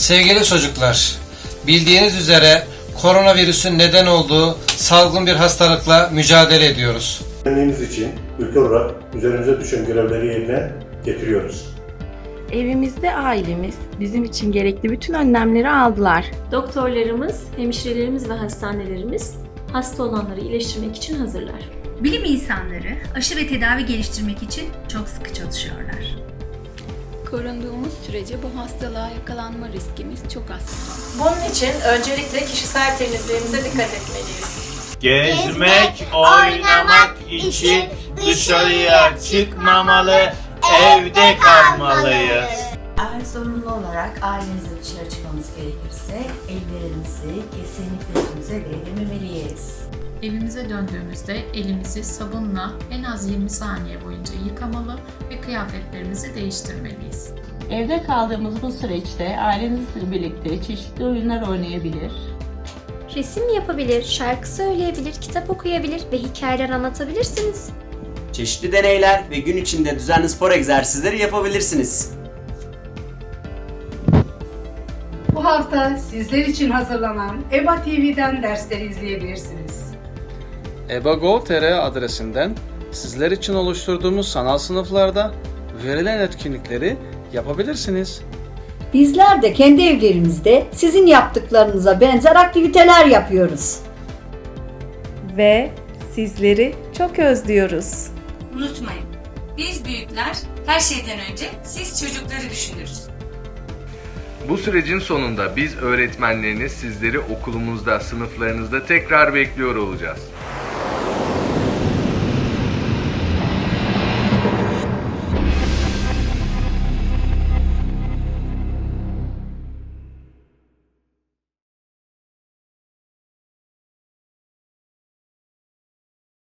Sevgili çocuklar, bildiğiniz üzere koronavirüsün neden olduğu salgın bir hastalıkla mücadele ediyoruz. Kendimiz için ülke olarak üzerimize düşen görevleri yerine getiriyoruz. Evimizde ailemiz bizim için gerekli bütün önlemleri aldılar. Doktorlarımız, hemşirelerimiz ve hastanelerimiz hasta olanları iyileştirmek için hazırlar. Bilim insanları aşı ve tedavi geliştirmek için çok sıkı çalışıyorlar. Korunduğumuz sürece bu hastalığa yakalanma riskimiz çok az. Bunun için öncelikle kişisel temizliğimize dikkat etmeliyiz. Gezmek, oynamak için dışarıya çıkmamalı, evde kalmalıyız. Eğer zorunlu olarak ailenizle dışarı çıkmamız gerekirse ellerimizi kesinlikle yüzümüze değdirmemeliyiz. Evimize döndüğümüzde elimizi sabunla en az 20 saniye boyunca yıkamalı ve kıyafetlerimizi değiştirmeliyiz. Evde kaldığımız bu süreçte ailenizle birlikte çeşitli oyunlar oynayabilir, Resim yapabilir, şarkı söyleyebilir, kitap okuyabilir ve hikayeler anlatabilirsiniz. Çeşitli deneyler ve gün içinde düzenli spor egzersizleri yapabilirsiniz. Bu hafta sizler için hazırlanan EBA TV'den dersleri izleyebilirsiniz. EBAGO.tr adresinden sizler için oluşturduğumuz sanal sınıflarda verilen etkinlikleri yapabilirsiniz. Bizler de kendi evlerimizde sizin yaptıklarınıza benzer aktiviteler yapıyoruz. Ve sizleri çok özlüyoruz. Unutmayın, biz büyükler her şeyden önce siz çocukları düşünürüz. Bu sürecin sonunda biz öğretmenleriniz sizleri okulumuzda, sınıflarınızda tekrar bekliyor olacağız.